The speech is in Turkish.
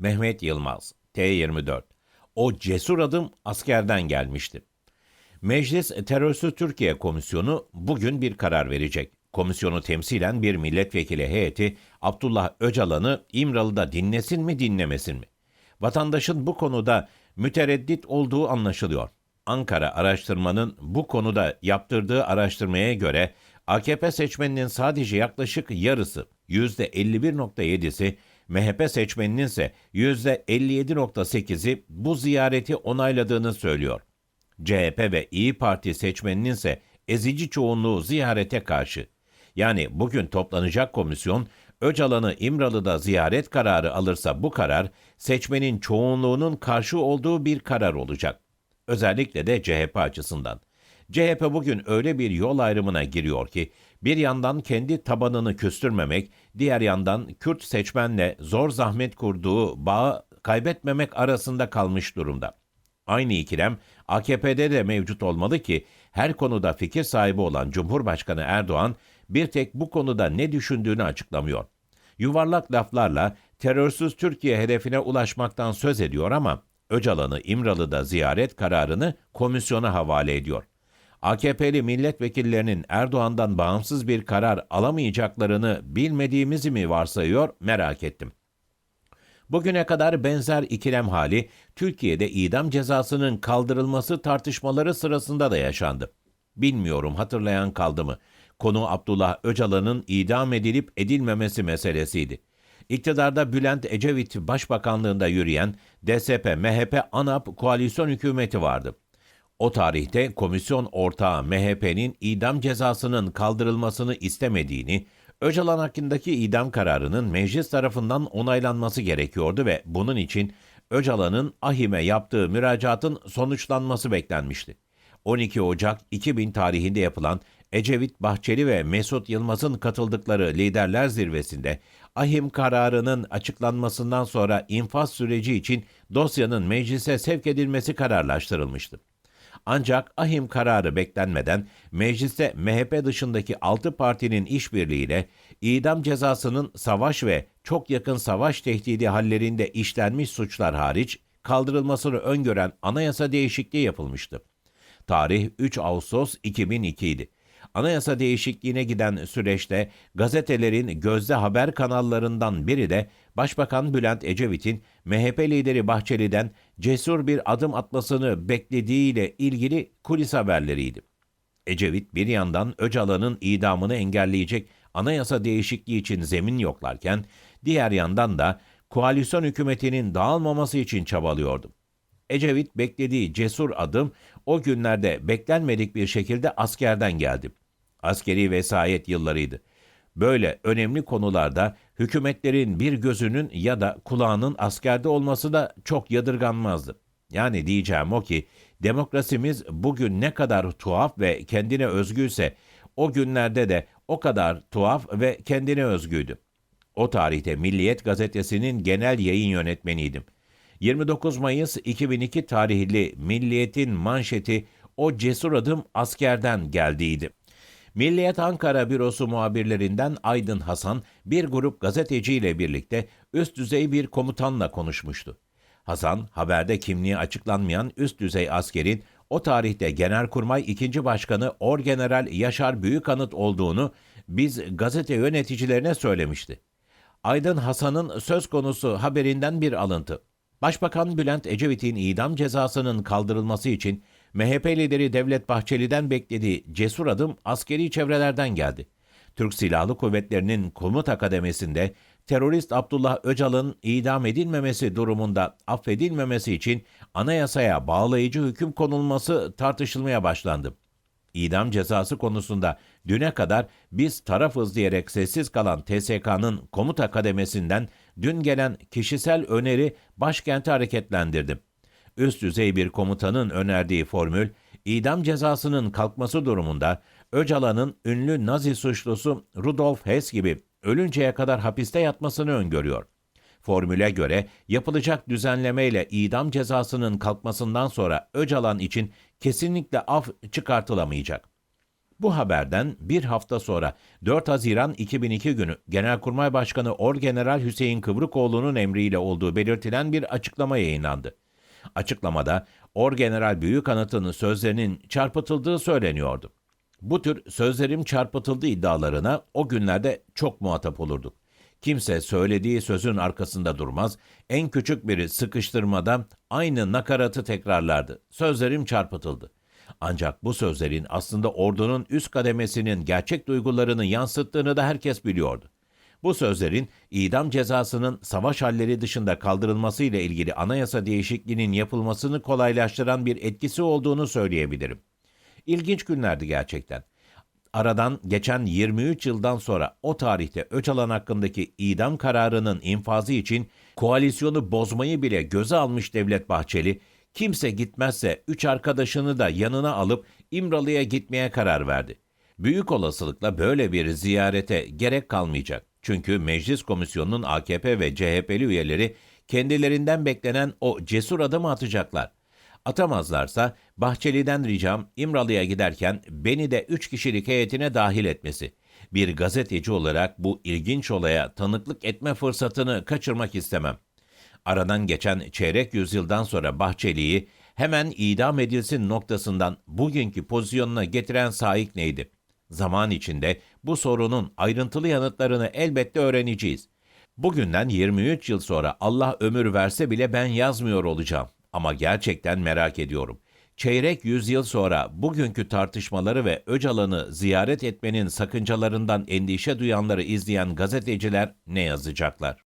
Mehmet Yılmaz, T24. O cesur adım askerden gelmişti. Meclis Terörsüz Türkiye Komisyonu bugün bir karar verecek. Komisyonu temsilen bir milletvekili heyeti Abdullah Öcalan'ı İmralı'da dinlesin mi dinlemesin mi? Vatandaşın bu konuda mütereddit olduğu anlaşılıyor. Ankara araştırmanın bu konuda yaptırdığı araştırmaya göre AKP seçmeninin sadece yaklaşık yarısı %51.7'si, MHP seçmeninin ise %57.8'i bu ziyareti onayladığını söylüyor. CHP ve İyi Parti seçmeninin ise ezici çoğunluğu ziyarete karşı. Yani bugün toplanacak komisyon Öcalan'ı İmralı'da ziyaret kararı alırsa bu karar seçmenin çoğunluğunun karşı olduğu bir karar olacak. Özellikle de CHP açısından. CHP bugün öyle bir yol ayrımına giriyor ki bir yandan kendi tabanını küstürmemek, diğer yandan Kürt seçmenle zor zahmet kurduğu bağı kaybetmemek arasında kalmış durumda. Aynı ikilem AKP'de de mevcut olmalı ki her konuda fikir sahibi olan Cumhurbaşkanı Erdoğan bir tek bu konuda ne düşündüğünü açıklamıyor. Yuvarlak laflarla terörsüz Türkiye hedefine ulaşmaktan söz ediyor ama Öcalan'ı İmralı'da ziyaret kararını komisyona havale ediyor. AKP'li milletvekillerinin Erdoğan'dan bağımsız bir karar alamayacaklarını bilmediğimizi mi varsayıyor merak ettim. Bugüne kadar benzer ikilem hali Türkiye'de idam cezasının kaldırılması tartışmaları sırasında da yaşandı. Bilmiyorum hatırlayan kaldı mı? Konu Abdullah Öcalan'ın idam edilip edilmemesi meselesiydi. İktidarda Bülent Ecevit başbakanlığında yürüyen DSP, MHP, ANAP koalisyon hükümeti vardı. O tarihte komisyon ortağı MHP'nin idam cezasının kaldırılmasını istemediğini, Öcalan hakkındaki idam kararının meclis tarafından onaylanması gerekiyordu ve bunun için Öcalan'ın ahime yaptığı müracaatın sonuçlanması beklenmişti. 12 Ocak 2000 tarihinde yapılan Ecevit Bahçeli ve Mesut Yılmaz'ın katıldıkları liderler zirvesinde ahim kararının açıklanmasından sonra infaz süreci için dosyanın meclise sevk edilmesi kararlaştırılmıştı. Ancak ahim kararı beklenmeden mecliste MHP dışındaki 6 partinin işbirliğiyle idam cezasının savaş ve çok yakın savaş tehdidi hallerinde işlenmiş suçlar hariç kaldırılmasını öngören anayasa değişikliği yapılmıştı. Tarih 3 Ağustos 2002 idi. Anayasa değişikliğine giden süreçte gazetelerin gözde haber kanallarından biri de Başbakan Bülent Ecevit'in MHP lideri Bahçeli'den cesur bir adım atmasını beklediğiyle ilgili kulis haberleriydi. Ecevit bir yandan Öcalan'ın idamını engelleyecek anayasa değişikliği için zemin yoklarken, diğer yandan da koalisyon hükümetinin dağılmaması için çabalıyordu. Ecevit beklediği cesur adım o günlerde beklenmedik bir şekilde askerden geldi. Askeri vesayet yıllarıydı. Böyle önemli konularda hükümetlerin bir gözünün ya da kulağının askerde olması da çok yadırganmazdı. Yani diyeceğim o ki demokrasimiz bugün ne kadar tuhaf ve kendine özgüyse o günlerde de o kadar tuhaf ve kendine özgüydü. O tarihte Milliyet gazetesinin genel yayın yönetmeniydim. 29 Mayıs 2002 tarihli Milliyet'in manşeti o cesur adım askerden geldiydi. Milliyet Ankara Bürosu muhabirlerinden Aydın Hasan bir grup gazeteciyle birlikte üst düzey bir komutanla konuşmuştu. Hasan, haberde kimliği açıklanmayan üst düzey askerin o tarihte Genelkurmay 2. Başkanı Orgeneral Yaşar Büyükanıt olduğunu biz gazete yöneticilerine söylemişti. Aydın Hasan'ın söz konusu haberinden bir alıntı. Başbakan Bülent Ecevit'in idam cezasının kaldırılması için MHP lideri Devlet Bahçeli'den beklediği cesur adım askeri çevrelerden geldi. Türk Silahlı Kuvvetleri'nin komuta kademesinde terörist Abdullah Öcalan'ın idam edilmemesi durumunda affedilmemesi için anayasaya bağlayıcı hüküm konulması tartışılmaya başlandı. İdam cezası konusunda düne kadar biz tarafız diyerek sessiz kalan TSK'nın komuta kademesinden dün gelen kişisel öneri başkenti hareketlendirdi. Üst düzey bir komutanın önerdiği formül, idam cezasının kalkması durumunda Öcalan'ın ünlü Nazi suçlusu Rudolf Hess gibi ölünceye kadar hapiste yatmasını öngörüyor. Formüle göre yapılacak düzenlemeyle idam cezasının kalkmasından sonra Öcalan için kesinlikle af çıkartılamayacak. Bu haberden bir hafta sonra 4 Haziran 2002 günü Genelkurmay Başkanı Orgeneral Hüseyin Kıvrıkoğlu'nun emriyle olduğu belirtilen bir açıklama yayınlandı. Açıklamada Orgeneral Büyük Anıtı'nın sözlerinin çarpıtıldığı söyleniyordu. Bu tür sözlerim çarpıtıldı iddialarına o günlerde çok muhatap olurduk. Kimse söylediği sözün arkasında durmaz, en küçük biri sıkıştırmada aynı nakaratı tekrarlardı. Sözlerim çarpıtıldı. Ancak bu sözlerin aslında ordunun üst kademesinin gerçek duygularını yansıttığını da herkes biliyordu. Bu sözlerin idam cezasının savaş halleri dışında kaldırılması ile ilgili anayasa değişikliğinin yapılmasını kolaylaştıran bir etkisi olduğunu söyleyebilirim. İlginç günlerdi gerçekten. Aradan geçen 23 yıldan sonra o tarihte Öcalan hakkındaki idam kararının infazı için koalisyonu bozmayı bile göze almış Devlet Bahçeli, kimse gitmezse üç arkadaşını da yanına alıp İmralı'ya gitmeye karar verdi. Büyük olasılıkla böyle bir ziyarete gerek kalmayacak. Çünkü Meclis Komisyonu'nun AKP ve CHP'li üyeleri kendilerinden beklenen o cesur adımı atacaklar. Atamazlarsa Bahçeli'den ricam İmralı'ya giderken beni de üç kişilik heyetine dahil etmesi. Bir gazeteci olarak bu ilginç olaya tanıklık etme fırsatını kaçırmak istemem. Aradan geçen çeyrek yüzyıldan sonra Bahçeli'yi hemen idam edilsin noktasından bugünkü pozisyonuna getiren sahip neydi? Zaman içinde bu sorunun ayrıntılı yanıtlarını elbette öğreneceğiz. Bugünden 23 yıl sonra Allah ömür verse bile ben yazmıyor olacağım. Ama gerçekten merak ediyorum. Çeyrek yüzyıl sonra bugünkü tartışmaları ve Öcalan'ı ziyaret etmenin sakıncalarından endişe duyanları izleyen gazeteciler ne yazacaklar?